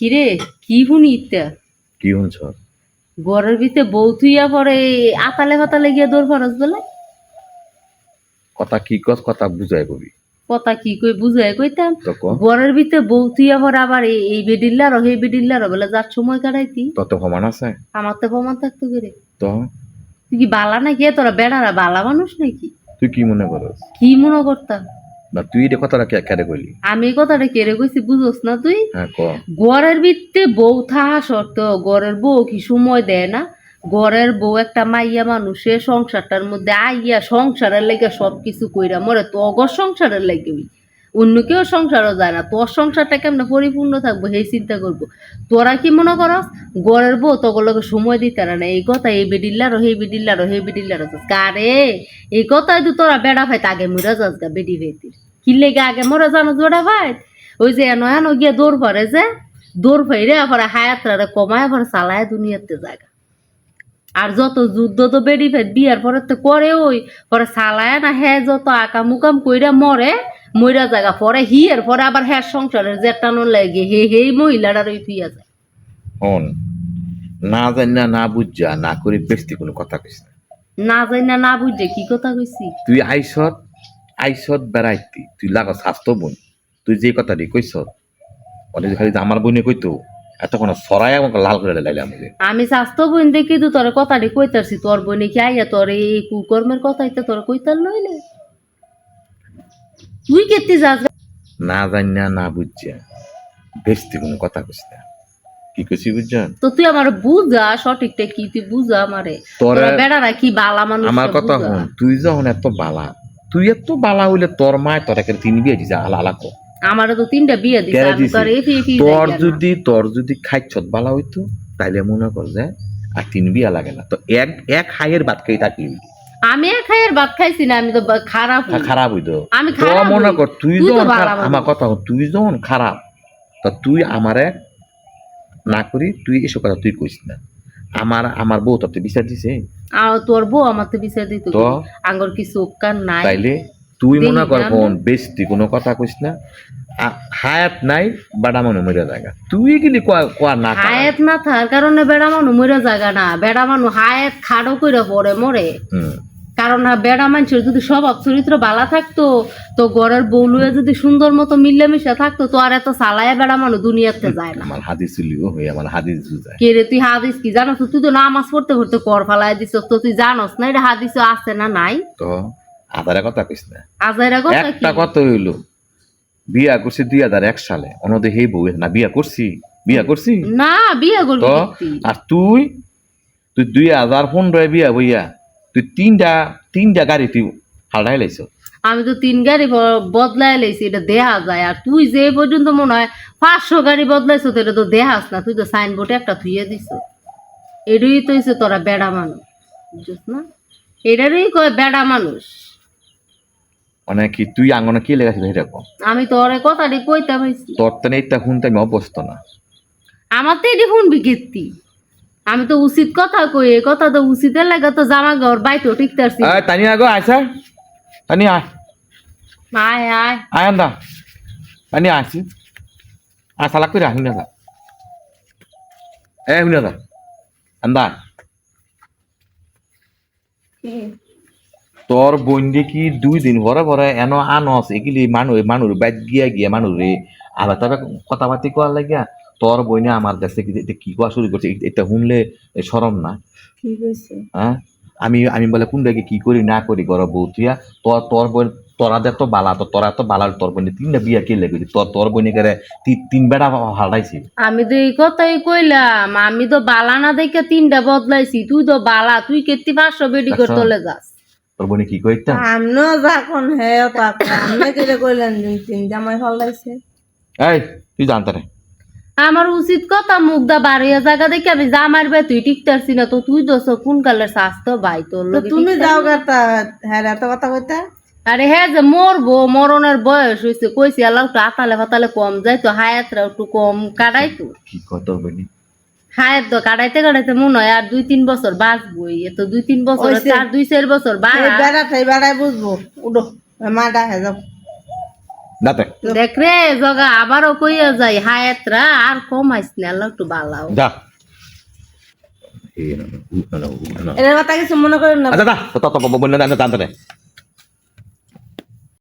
কিরে কি শুনি ইত্যা কি শুনছ? ঘরের ভিতরে বউ তুইয়া পরে আতালে ফাতালে গিয়া দৌড় ফরস বেলা কথা কি কস কথা বুঝাই কবি। কথা কি কই বুঝাই কইতাম। তো ক। ঘরের ভিতরে বউ তুইয়া পরে আবার এই- বেডিল্লার এই বেডিল্লার বলে যার সময় কাটাইতি। তত সমান আছে? আমার তো প্রমাণ থাকতো করে। তো? তুই কি বালা নাকি? তোরা বেড়ারা বালা মানুষ নাকি? তুই কি মনে করস? কি মনে করতাম? না তুই এটা কথাটা কেড়ে কইলি? আমি কথাটা কেড়ে কইছি বুঝোস না তুই? হ্যাঁ ঘরের ভিত্তে বউ থাহা শর্ত ঘরের বউ কি সময় দেয় না? ঘরের বউ একটা মাইয়া মানুষের সংসারটার মধ্যে আইয়া সংসারের লেগে সব কিছু কইরা মরে তো অগর সংসারের লেগে ওই। অন্য কেউ সংসারও যায় না। তোর সংসারটা কেমন পরিপূর্ণ থাকব সেই চিন্তা করব। তোরা কি মনে করস, ঘরের বউ তগুলোকে সময় দিতে না এই কথা এই বেডিল্লারও সেই বেডিল্লারও সেই বেডিল্লারও কারে এই কথাই তো তোরা বেড়া ফাইতে আগে মরে যাস গা বেডি ফাইতে কি লেগে আগে মরে জানো বেড়া ভাই? ওই যে এনো এনো গিয়ে দৌড় পরে যে, দৌড় ফাইরে আবার হায়াতরা কমায়, আবার চালায় দুনিয়াতে জায়গা। আর যত যুদ্ধ তো বেডি ফাইত বিয়ার পরে তো করে ওই পরে চালায় না হ্যাঁ যত আকাম উকাম কইরা মরে মইরা জায়গা পরে হিয়ের পরে আবার হ্যাঁ সংসারের যে জেটানো লাগে হে হেই মহিলাটার ওই পিয়া যায়। হন না জানি না না বুঝা না করে বেশি কোনো কথা কইস না। না যাই না না বুঝে কি কথা কইছি? তুই আইসত আইসত বেড়াইতি তুই লাগা স্বাস্থ্য বোন তুই যে কথাটি কইস অনেক খালি আমার বোনে কইতো এতক্ষণ সরাই আমাকে লাল করে লাইলে আমাকে। আমি স্বাস্থ্য বোন দেখি তো তোর কথাটি কইতারছি তোর বোনে কি আইয়া তোর এই কুকর্মের কথা হইতে তোর কইতার নইলে তুই কেতে যাস না জানি না না বুঝছা বেশি কোনো কথা কইস না। কি কইছি বুঝছেন? তো তুই আমার বুঝা সঠিকটা কি তুই বুঝা আমারে। তোরে তোরা বেড়ারা কি বালা মানুষ আমার কথা হন তুই যখন এত বালা তুই এত বালা হইলে তোর মায় তোর একের তিন বিয়ে দিছে আলা আলা কর। আমারও তো তিনটা বিয়ে দিছে আমি তোর এফি এফি তোর যদি তোর যদি খাইছত বালা হইতো তাইলে মনে কর যে আর তিন বিয়া লাগে না। তো এক এক হাইয়ের ভাত খাই থাকলি আমি খাইয়ের ভাত খাইছি না আমি তো খারাপ খারাপ হইতো। আমি খারাপ মনে কর তুই যখন। আমার কথা তুই যখন খারাপ তা তুই আমারে না করি তুই এসব কথা তুই কইস না। আমার আমার বউ তোর বিচার দিছে? তোর বউ আমার তো বিচার দিত আঙ্গর কি নাই? তাইলে তুই মনে কর না। কোন বেশ কোনো কথা কইস না। হায়াত নাই বাডা মনে মরে জায়গা। তুই গেলি কোয়া না হায়াত না থাকার কারণে বেড়া মানুষ মরে জায়গা না। বেড়া মানুষ হায়াত খাড়ো করে পড়ে মরে। হুম। কারণ হ্যাঁ বেড়া মানুষের যদি স্বভাব চরিত্র বালা থাকতো তো ঘরের বৌলুয়ে যদি সুন্দর মতো মিলেমিশে থাকতো তো আর এত সালায় বেড়া মানুষ দুনিয়াতে যায় না। আমার হাদিস হয়ে আমার হাদিস কে রে তুই হাদিস কি জানোস? তুই তো নামাজ পড়তে পড়তে কর ফালাই দিছ তো তুই জানোস না এটা হাদিস আছে না নাই? তো আধারে কথা কইস না। আজাইরা কথা কি? একটা কথা হইল বিয়া করছি দুই হাজার এক সালে অনদে হে বউ না বিয়া করছি? বিয়া করছি? না বিয়ে করবি আর তুই তুই দুই হাজার পনেরোয় বিয়া বইয়া তুই তিনটা তিনটা গাড়ি তুই হালটাই লাইছ। আমি তো তিন গাড়ি বদলাই লাইছি এটা দেহা যায়। আর তুই যে পর্যন্ত মনে হয় পাঁচশো গাড়ি বদলাইছো তো এটা তো দেহাস না। তুই তো সাইনবোর্ডে একটা থুয়ে দিছ। এটাই তো হয়েছে তোরা বেড়া মানুষ বুঝছিস না? এটারই কয় বেড়া মানুষ। মানে কি তুই আঙ্গনে কি লেগেছিল সেটা কম আমি তোর কথাটি কইতে পাইছি তোর তো এইটা শুনতে আমি অভ্যস্ত না। আমার তো এটি শুনবি কীর্তি। আমি তো উচিত কথা কই এই কথা তো উচিতের লাগে তো জামা ঘর বাইতেও টিকতে পারছি এই তানি আগো আইসা তানি আয় আয় আয়। আয় আন্দা। তানি আসি আয় সালাক করে শুনে যা। এ শুনে যা। আন্দা। তোর বন্ধে কি দুই দিন ভরে ভরে এন আনস এগুলি মানুষ মানুষ বাইক গিয়া গিয়া মানুষ রে। আবার তবে কথাবার্তি করার লাগিয়া তোর বইনে আমার কাছে কি এটা কি কোয়া শুরু করছে? এটা শুনলে সরম না। কি কইছে? হ্যাঁ? আমি আমি বলে কোন দিকে কি করি না করি গর বউতিয়া তোর তোর বোন তোরা দে তো বালা তো তোরা তো বালা তোর বোনে তিনটা বিয়া কে লেগে তোর তোর বোনে করে তিন বেড়া হারাইছি। আমি তো এই কথাই কইলাম আমি তো বালা না দেখে তিনটা বদলাইছি তুই তো বালা তুই কেতি পাঁচশো বেডি করে আচ্ছা। তোলে যাস। তোর বোনে কি কইতাম? আমনিও যখন হে তখন আপনি কেটে কইলেন যে তিন জামাই ফলাইছে এই তুই জানতে রে। আমার উচিত কথা মুগদা বাড়িয়া জায়গা দেখে আমি যা মারবে তুই টিকতারছি না তো তুই দোষ কোন কালের স্বাস্থ্য ভাই তোর তো তুমি যাও। গাতা হ্যাঁ এত কথা কইতা আরে হ্যাঁ যে মরবো মরণের বয়স হয়েছে কইছি আল্লাহ একটু আতালে ফাতালে কম যায় তো হায়াতরা একটু কম কাটাই তো কি হায়াত তো কাটাইতে কাটাইতে মনে হয় আর দুই তিন বছর বাঁচবই এ তো দুই তিন বছর। চার দুই চার বছর এই বাড়া বেড়া ঠাই বেড়াই বুঝব উঠো মা ডাকে যাও না দেখ রে জগা আবারও কইয়া যাই হায়াতরা আর কমাইস না আল্লাহ একটু বালাও যা। এর কথা কিছু মনে করেন না আচ্ছা, যা, তো, তো, তো, না, না, জানতে।